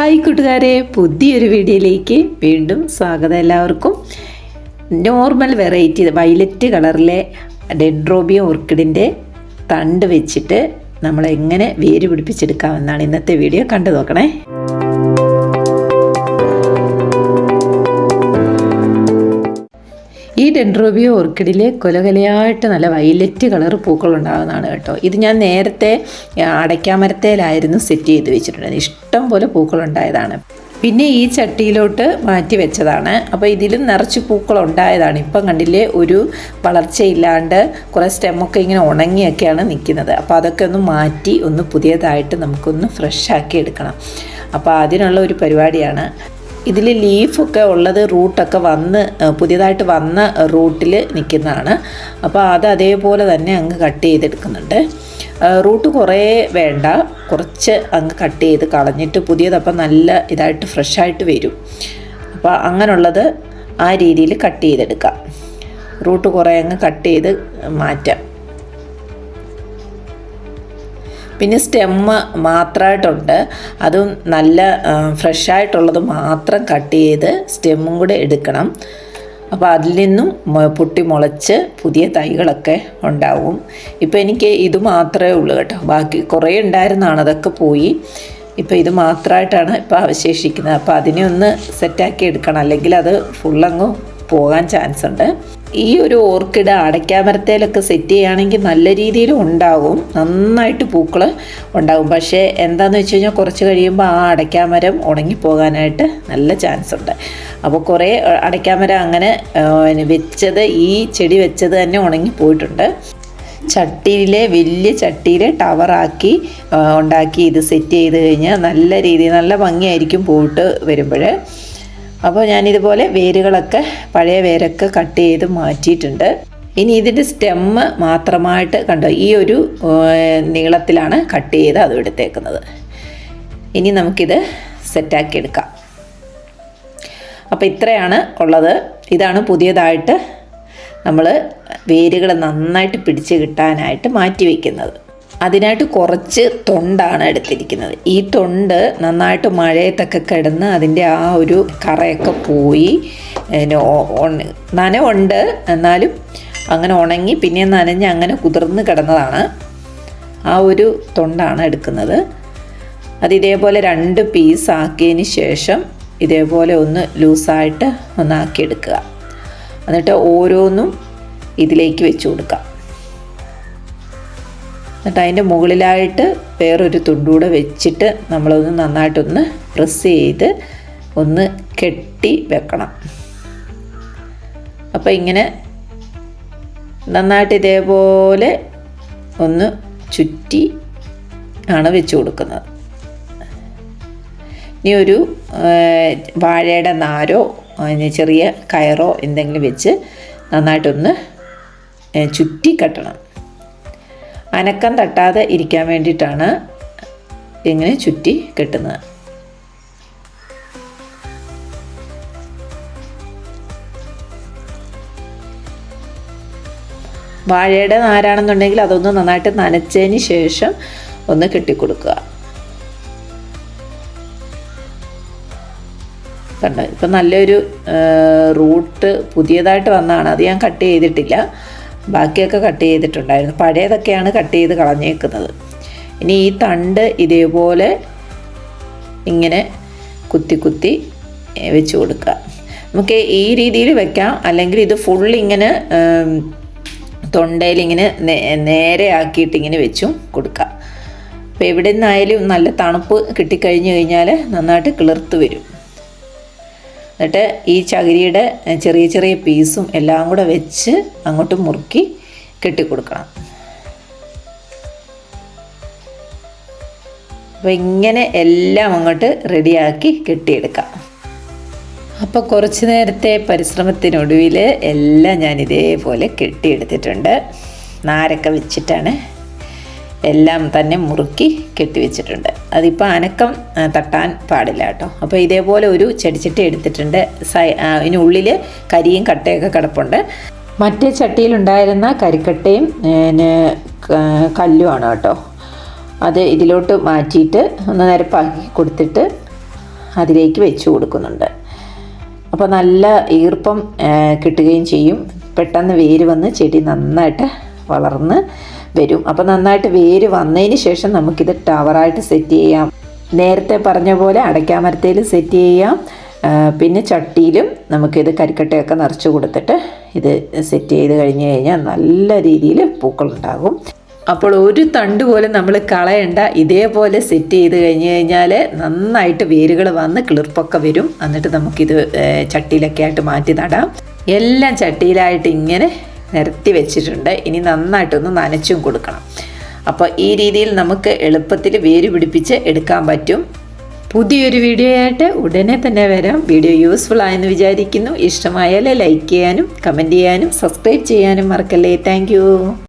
Hi കൂട്ടുകാരെ പുതിയൊരു വീഡിയോയിലേക്ക് വീണ്ടും സ്വാഗതം എല്ലാവർക്കും. നോർമൽ വെറൈറ്റി വയലറ്റ് കളറിലെ ഡെൻഡ്രോബിയം ഓർക്കിഡിന്റെ തണ്ട് വെച്ചിട്ട് നമ്മൾ എങ്ങനെ വേര് പിടിപ്പിച്ചെടുക്കാമെന്നാണ് ഇന്നത്തെ വീഡിയോ കണ്ടു നോക്കണേ. ഈ ഡെൻഡ്രോബിയോ ഓർക്കിഡിൽ കൊലകലയായിട്ട് നല്ല വയലറ്റ് കളർ പൂക്കൾ ഉണ്ടാകുന്നതാണ് കേട്ടോ. ഇത് ഞാൻ നേരത്തെ അടയ്ക്കാമരത്തേലായിരുന്നു സെറ്റ് ചെയ്ത് വെച്ചിട്ടുണ്ട് ഇഷ്ടം പോലെ പൂക്കൾ ഉണ്ടായതാണ് പിന്നെ ഈ ചട്ടിയിലോട്ട് മാറ്റി വെച്ചതാണ്. അപ്പോൾ ഇതിലും നിറച്ച് പൂക്കൾ ഉണ്ടായതാണ് ഇപ്പം കണ്ടില്ലേ ഒരു വളർച്ചയില്ലാണ്ട് കുറേ സ്റ്റെമ്മൊക്കെ ഇങ്ങനെ ഉണങ്ങിയൊക്കെയാണ് നിൽക്കുന്നത്. അപ്പോൾ അതൊക്കെ ഒന്ന് മാറ്റി ഒന്ന് പുതിയതായിട്ട് നമുക്കൊന്ന് ഫ്രഷ് ആക്കി എടുക്കണം. അപ്പോൾ അതിനുള്ള ഒരു പരിപാടിയാണ്. ഇതിൽ ലീഫൊക്കെ ഉള്ളത് റൂട്ടൊക്കെ വന്ന് പുതിയതായിട്ട് വന്ന റൂട്ടിൽ നിൽക്കുന്നതാണ്. അപ്പോൾ അത് അതേപോലെ തന്നെ അങ്ങ് കട്ട് ചെയ്തെടുക്കുന്നുണ്ട്. റൂട്ട് കുറേ വേണ്ട. കുറച്ച് അങ്ങ് കട്ട് ചെയ്ത് കളഞ്ഞിട്ട് പുതിയതപ്പം നല്ല ഇതായിട്ട് ഫ്രഷായിട്ട് വരും. അപ്പോൾ അങ്ങനെയുള്ളത് ആ രീതിയിൽ കട്ട് ചെയ്തെടുക്കാം. റൂട്ട് കുറേ അങ്ങ് കട്ട് ചെയ്ത് മാറ്റാം. പിന്നെ സ്റ്റെമ്മ് മാത്രമായിട്ടുണ്ട് അതും നല്ല ഫ്രഷ് ആയിട്ടുള്ളത് മാത്രം കട്ട് ചെയ്ത് സ്റ്റെമ്മും കൂടെ എടുക്കണം. അപ്പോൾ അതിൽ നിന്നും പൊട്ടി മുളച്ച് പുതിയ തൈകളൊക്കെ ഉണ്ടാവും. ഇപ്പോൾ എനിക്ക് ഇത് മാത്രമേ ഉള്ളൂ കേട്ടോ. ബാക്കി കുറേ ഉണ്ടായിരുന്നാണ് അതൊക്കെ പോയി. ഇപ്പോൾ ഇത് മാത്രമായിട്ടാണ് ഇപ്പോൾ അവശേഷിക്കുന്നത്. അപ്പോൾ അതിനെ ഒന്ന് സെറ്റാക്കി എടുക്കണം. അല്ലെങ്കിൽ അത് ഫുള്ളങ്ങ് പോകാൻ ചാൻസ് ഉണ്ട്. ഈ ഒരു ഓർക്കിഡ് അടയ്ക്കാമരത്തേലൊക്കെ സെറ്റ് ചെയ്യുകയാണെങ്കിൽ നല്ല രീതിയിൽ ഉണ്ടാകും നന്നായിട്ട് പൂക്കൾ ഉണ്ടാകും പക്ഷേ എന്താണെന്ന് വെച്ച് കഴിഞ്ഞാൽ കുറച്ച് കഴിയുമ്പോൾ ആ അടയ്ക്കാമരം ഉണങ്ങിപ്പോകാനായിട്ട് നല്ല ചാൻസ് ഉണ്ട്. അപ്പോൾ കുറേ അടയ്ക്കാമരം അങ്ങനെ വെച്ചത് ഈ ചെടി വെച്ചത് തന്നെ ഉണങ്ങിപ്പോയിട്ടുണ്ട് ചട്ടിയിലെ വലിയ ചട്ടിയിൽ ടവറാക്കി ഉണ്ടാക്കി ഇത് സെറ്റ് ചെയ്ത് കഴിഞ്ഞാൽ നല്ല രീതിയിൽ നല്ല ഭംഗിയായിരിക്കും പോയിട്ട് വരുമ്പോൾ അപ്പോൾ ഞാനിതുപോലെ വേരുകളൊക്കെ പഴയ വേരൊക്കെ കട്ട് ചെയ്ത് മാറ്റിയിട്ടുണ്ട്. ഇനി ഇതിന്റെ സ്റ്റെമ്മ് മാത്രമായിട്ട് കണ്ടോ ഈ ഒരു നീളത്തിലാണ് കട്ട് ചെയ്ത് അത് എടുത്തേക്കുന്നത്. ഇനി നമുക്കിത് സെറ്റാക്കി എടുക്കാം. അപ്പോൾ ഇത്രയാണ് ഉള്ളത്. ഇതാണ് പുതിയതായിട്ട് നമ്മൾ വേരുകൾ നന്നായിട്ട് പിടിച്ച് കിട്ടാനായിട്ട് മാറ്റി വയ്ക്കുന്നത്. അതിനായിട്ട് കുറച്ച് തൊണ്ടാണ് എടുത്തിരിക്കുന്നത്. ഈ തൊണ്ട് നന്നായിട്ട് മഴയത്തൊക്കെ കിടന്ന് അതിന്റെ ആ ഒരു കറയൊക്കെ പോയി നനവുണ്ട്. എന്നാലും അങ്ങനെ ഉണങ്ങി പിന്നെ നനഞ്ഞ് അങ്ങനെ കുതിർന്ന് കിടന്നതാണ് ആ ഒരു തൊണ്ടാണ് എടുക്കുന്നത്. അത് ഇതേപോലെ രണ്ട് പീസ് ആക്കിയതിന് ശേഷം ഇതേപോലെ ഒന്ന് ലൂസായിട്ട് ഒന്നാക്കിയെടുക്കുക. എന്നിട്ട് ഓരോന്നും ഇതിലേക്ക് വെച്ച് കൊടുക്കാം എന്നിട്ട് അതിന്റെ മുകളിലായിട്ട് വേറൊരു തുണ്ടൂടെ വെച്ചിട്ട് നമ്മളൊന്ന് നന്നായിട്ടൊന്ന് പ്രസ് ചെയ്ത് ഒന്ന് കെട്ടി വെക്കണം. അപ്പോൾ ഇങ്ങനെ നന്നായിട്ട് ഇതേപോലെ ഒന്ന് ചുറ്റി ആണ് വെച്ച് കൊടുക്കുന്നത്. ഇനി ഒരു വാഴയുടെ നാരോ ചെറിയ കയറോ എന്തെങ്കിലും വെച്ച് നന്നായിട്ടൊന്ന് ചുറ്റി കെട്ടണം. അനക്കം തട്ടാതെ ഇരിക്കാൻ വേണ്ടിയിട്ടാണ് ഇങ്ങനെ ചുറ്റി കെട്ടുന്നത്. വാഴയുടെ നാരാണെന്നുണ്ടെങ്കിൽ അതൊന്ന് നന്നായിട്ട് നനച്ചതിന് ശേഷം ഒന്ന് കെട്ടിക്കൊടുക്കുക. കണ്ടോ? ഇപ്പം നല്ലൊരു റൂട്ട് പുതിയതായിട്ട് വന്നതാണ്. അത് ഞാൻ കട്ട് ചെയ്തിട്ടില്ല. ബാക്കിയൊക്കെ കട്ട് ചെയ്തിട്ടുണ്ടായിരുന്നു. പഴയതൊക്കെയാണ് കട്ട് ചെയ്ത് കളഞ്ഞേക്കുന്നത്. ഇനി ഈ തണ്ട് ഇതേപോലെ ഇങ്ങനെ കുത്തി കുത്തി വെച്ച് കൊടുക്കുക. നമുക്ക് ഈ രീതിയിൽ വെക്കാം. അല്ലെങ്കിൽ ഇത് ഫുൾ ഇങ്ങനെ തൊണ്ടയിൽ ഇങ്ങനെ നേരെ ആക്കിയിട്ട് ഇങ്ങനെ വെച്ചും കൊടുക്കാം അപ്പോൾ എവിടെ നിന്നായാലും നല്ല തണുപ്പ് കിട്ടിക്കഴിഞ്ഞ് കഴിഞ്ഞാൽ നന്നായിട്ട് കിളിർത്ത് വരും. എന്നിട്ട് ഈ ചകിരിയുടെ ചെറിയ ചെറിയ പീസും എല്ലാം കൂടെ വെച്ച് അങ്ങോട്ട് മുറുക്കി കെട്ടിക്കൊടുക്കണം. അപ്പോൾ ഇങ്ങനെ എല്ലാം അങ്ങോട്ട് റെഡിയാക്കി കെട്ടിയെടുക്കാം. അപ്പോൾ കുറച്ച് നേരത്തെ പരിശ്രമത്തിനൊടുവിൽ എല്ലാം ഞാൻ ഇതേപോലെ കെട്ടിയെടുത്തിട്ടുണ്ട്. നാരൊക്കെ വെച്ചിട്ടാണ് എല്ലാം തന്നെ മുറുക്കി കെട്ടിവെച്ചിട്ടുണ്ട്. അതിപ്പോൾ അനക്കം തട്ടാൻ പാടില്ല കേട്ടോ. അപ്പോൾ ഇതേപോലെ ഒരു ചെടിച്ചട്ടി എടുത്തിട്ടുണ്ട്. സൈ അതിനുള്ളിൽ കരിയും കട്ടയൊക്കെ കിടപ്പുണ്ട്. മറ്റേ ചട്ടിയിലുണ്ടായിരുന്ന കരിക്കട്ടയും കല്ലുമാണ് കേട്ടോ. അത് ഇതിലോട്ട് മാറ്റിയിട്ട് ഒന്ന് നിരപ്പാക്കി കൊടുത്തിട്ട് അതിലേക്ക് വെച്ച് കൊടുക്കുന്നുണ്ട്. അപ്പോൾ നല്ല ഈർപ്പം കിട്ടുകയും ചെയ്യും. പെട്ടെന്ന് വേര് വന്ന് ചെടി നന്നായിട്ട് വളർന്ന് വരും. അപ്പോൾ നന്നായിട്ട് വേര് വന്നതിന് ശേഷം നമുക്കിത് ടവറായിട്ട് സെറ്റ് ചെയ്യാം. നേരത്തെ പറഞ്ഞ പോലെ അടയ്ക്കാമരത്തേൽ സെറ്റ് ചെയ്യാം. പിന്നെ ചട്ടിയിലും നമുക്കിത് കരിക്കട്ടയൊക്കെ നിറച്ച് കൊടുത്തിട്ട് ഇത് സെറ്റ് ചെയ്ത് കഴിഞ്ഞ് കഴിഞ്ഞാൽ നല്ല രീതിയിൽ പൂക്കളുണ്ടാകും. അപ്പോൾ ഒരു തണ്ട് പോലും നമ്മൾ കളയണ്ട. ഇതേപോലെ സെറ്റ് ചെയ്ത് കഴിഞ്ഞ് കഴിഞ്ഞാൽ നന്നായിട്ട് വേരുകൾ വന്ന് കിളിർപ്പൊക്കെ വരും. എന്നിട്ട് നമുക്കിത് ചട്ടിയിലൊക്കെ ആയിട്ട് മാറ്റി നടാം. എല്ലാം ചട്ടിയിലായിട്ട് ഇങ്ങനെ നിരത്തി വെച്ചിട്ടുണ്ട്. ഇനി നന്നായിട്ടൊന്ന് നനച്ചും കൊടുക്കണം. അപ്പോൾ ഈ രീതിയിൽ നമുക്ക് എളുപ്പത്തിൽ വേര് പിടിപ്പിച്ച് എടുക്കാൻ പറ്റും. പുതിയൊരു വീഡിയോ ആയിട്ട് ഉടനെ തന്നെ വരാം. വീഡിയോ യൂസ്ഫുൾ ആയെന്ന് വിചാരിക്കുന്നു. ഇഷ്ടമായാൽ ലൈക്ക് ചെയ്യാനും കമന്റ് ചെയ്യാനും സബ്സ്ക്രൈബ് ചെയ്യാനും മറക്കല്ലേ. താങ്ക്